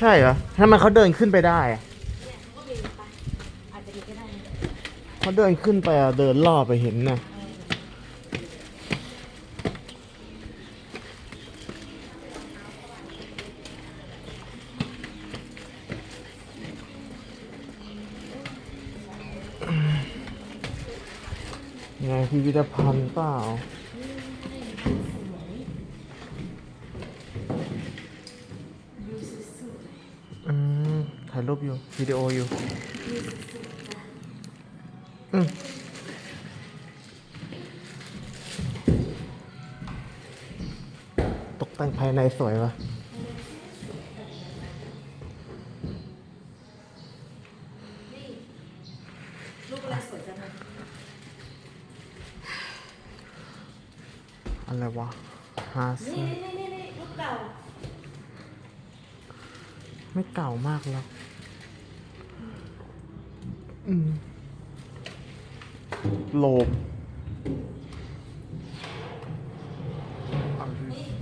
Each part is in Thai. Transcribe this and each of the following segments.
ใช่เหรอทำไมเขาเดินขึ้นไปได้อะเนี่ยเขาก็มีไปอาจจะมีก็ได้นะเขาเดินขึ้นไปอะเดินล่อไปเห็นนะไงพิพิธภัณฑ์เปล่า อืม ถ่ายรูปอยู่วิดีโออยู่อืมตกแต่งภายในสวยวะรูปอะไรสวยจังเลยอะไรวะฮาเซนี่นี่นี่นี่รูปเก่า ไม่เก่ามากแล้วอืม โลบ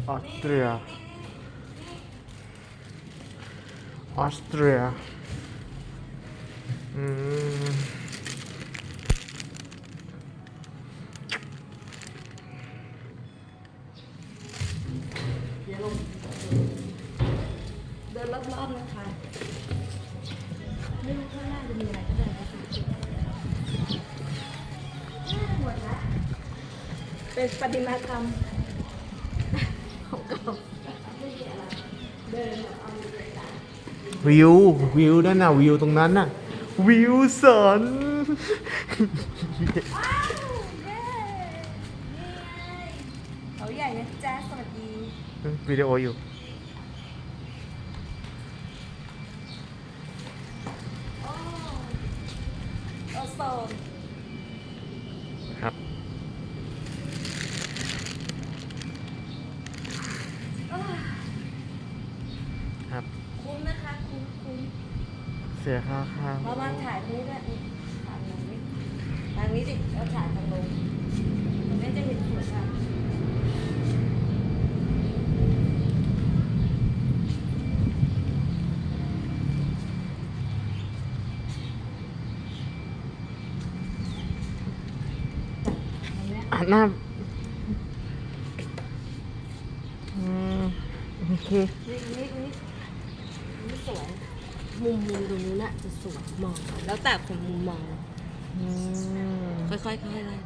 ออสเตรีย ออสเตรีย อืม เป็นประติมากรรมของเก่าไม่มีอะไรเดินแบบเอาเดินตามวิววิวนั่นน่ะวิวตรงนั้นน่ะวิวสันว้าวเย้นี่ไงเขาใหญ่นะจ๊ะสวัสดีวิดีโออยู่โอ้โอโซนครับ อ้าว ครับ คุ้มนะคะ คุ้มคุ้ม เสียค่าข้างมามาถ่ายตรงนี้ด้วยนี่ถ่ายตรงนี้ทางนี้ดิแล้วถ่ายทางลงตรงนี้จะเห็นสวนค่ะตรงเนี้ยอะหน้าอืมโอเค นี่นี่นี่นี่สวย มุมมุมตรงนี้น่ะจะสวยมอง แล้วแต่คนมุมมอง อืมค่อยๆค่อยๆไล่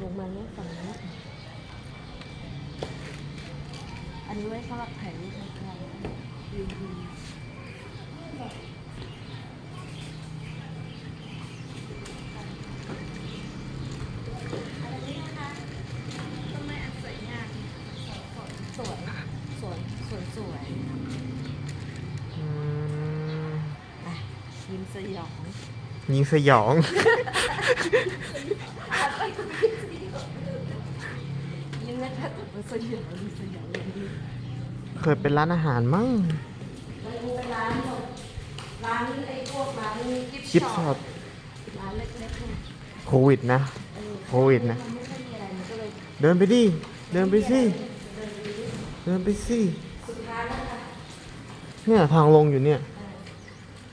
ลงมาเนี่ยฝั่งนี้อันนี้ไว้สำหรับถ่ายรูปนะคะวิววิวอันนี้นะคะต้นไม้อันสวยงามสวยสวยสวยสวย อืม อะ ยิ้มสยองยิงสยอง ยิ้มนะคะแต่ว่าสยองยิ้มสยองยิ้มดีเคยเป็นร้านอาหารมั้งไปดูร้านหมดร้านไอ้พวกร้านกิฟกิฟต์ต์ช็ช็ออปปร้านเล็กๆเนี่ยโควิดนะ เออโควิดนะ มันไม่ค่อยมีอะไรมันก็เลยเดินไปดิ เดินไปสิ เดินไปสิ สุดท้ายแล้วค่ะเนี่ยทางลงอยู่เนี่ย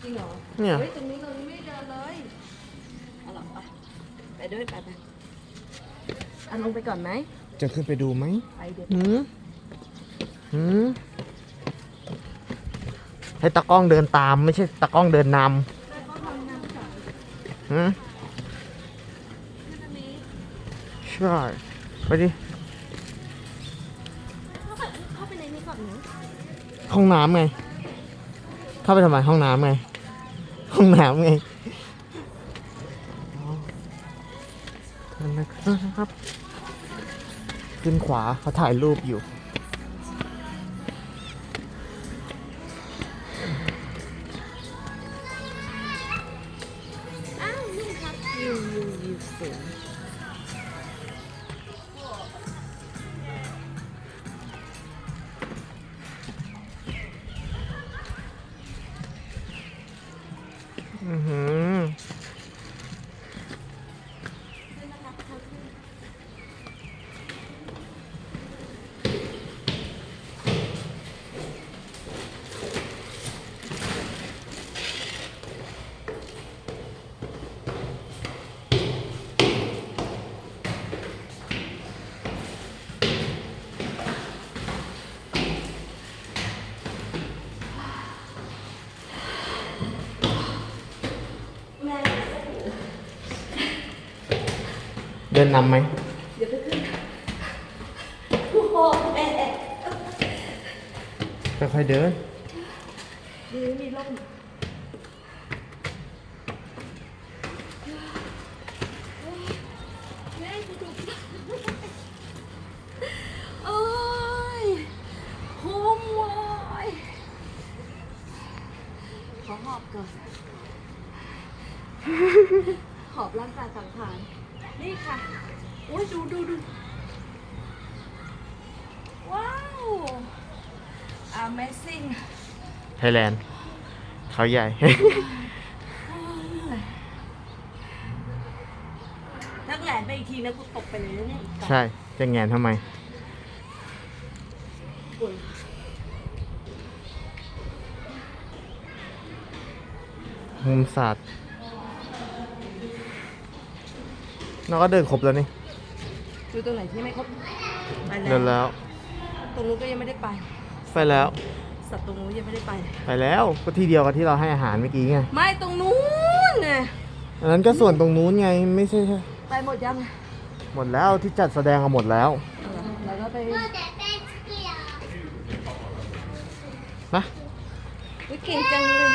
จริงเหรอเนี่ยเฮ้ยตรงนี้เราไม่เดินเลยเอาหรอไปไปด้วยไปไปเอาลงไปก่อนไหมจะขึ้นไปดูไหมไปเดี๋ยวหืมหืมให้ตากล้องเดินตามไม่ใช่ตากล้องเดินนก็ทำงานก่อนำหืมขึ้นอันนี้ใช่ไปดิเข้าไปเข้าไปในนี้ก่อนนะห้องน้ำไง เข้าไปทำไมห้องน้ำไง ห้องน้ำไงเชิญนะครับ ขึ้นขวาเขาถ่ายรูปอยู่ อ้าวนี่ครับวิววิววิวสวย อือ หือนนำไหมเดี๋ยวไปขึ้นโอ้โหแม่ค่อยๆเดิน ดีมีร่มโอ้ยคุ้มเว้ยขอหอบก่อน หอบร่างกายสังขารนี่ ค่ะโอ้ยดูดูดูว้าว Amazing ไทยแลนด์เขาใหญ่ถ้าแหงนไปอีกทีนะกูตกไปเลยนะเนี่ยอีกต่อใช่ จะแงนทำไม อุ่นมุมศาสตร์ เราก็เดินครบแล้วนี่ดูตรงไหนที่ไม่ครบไปเดินแล้ว ตรงนู้นก็ยังไม่ได้ไป ไปแล้ว สัตว์ตรงนู้นยังไม่ได้ไป ไปแล้วก็ที่เดียวกับที่เราให้อาหารเมื่อกี้ไง ไม่ตรงนู้นไงอันนั้นก็ส่วนตรงนู้นไงไม่ใช่ ไปหมดยัง หมดแล้วที่จัดแสดงเอาหมดแล้วแล้วก็ไปนะอุ๊ยเก่งจังเลย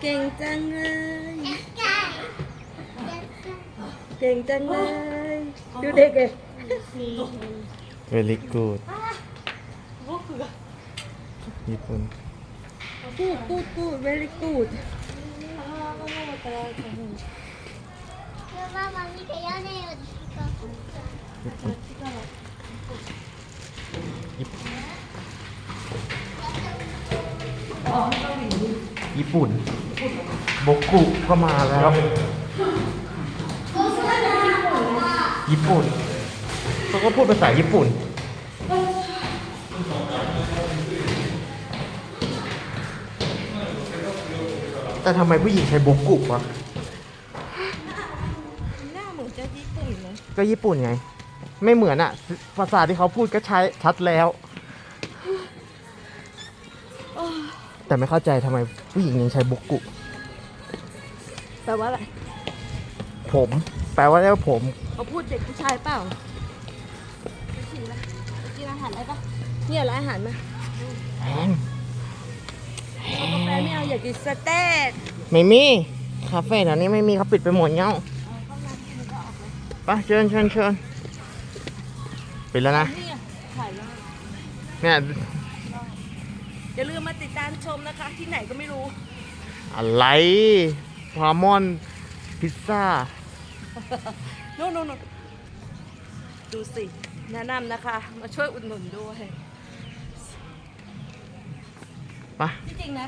เก่งจังเลยเก่งจังเลย ดูเด็กเลย very good ญี่ปุ่นกูดกูดกูด very good ญี่ปุ่นบกกุก็มาแล้ว ญี่ปุ่นเขาก็พูดภาษาญี่ปุ่น แต่ทำไมผู้หญิงใช้บกกุวะหน้าเหมือนจะญี่ปุ่นเลยก็ญี่ปุ่นไง ไม่เหมือนอะภาษาที่เขาพูดก็ใช้ชัดแล้ว แต่ไม่เข้าใจทำไมผู้หญิงยังใช้บกกุแปลว่าอะไรผม แปลว่าเรียกว่าผม เขาพูดเด็กผู้ชายเปล่าไปกินละไปกินอาหารอะไรปะเนี่ยร้านอาหารมาแพงเอากาแฟไม่เอาอยากกินสเต็กไม่มีคาเฟ่แถวนี้ไม่มีเขาปิดไปหมดเงาไปเชิญเชิญเชิญปิดแล้วนะ นี่ไงถ่ายแล้วเนี่ยอย่าลืมมาติดตามชมนะคะ ที่ไหนก็ไม่รู้ อะไรพามอน พิซซ่าโน่นโน่นโน่นดูสิแนะนำนะคะ มาช่วยอุดหนุนด้วยไปที่จริงนะ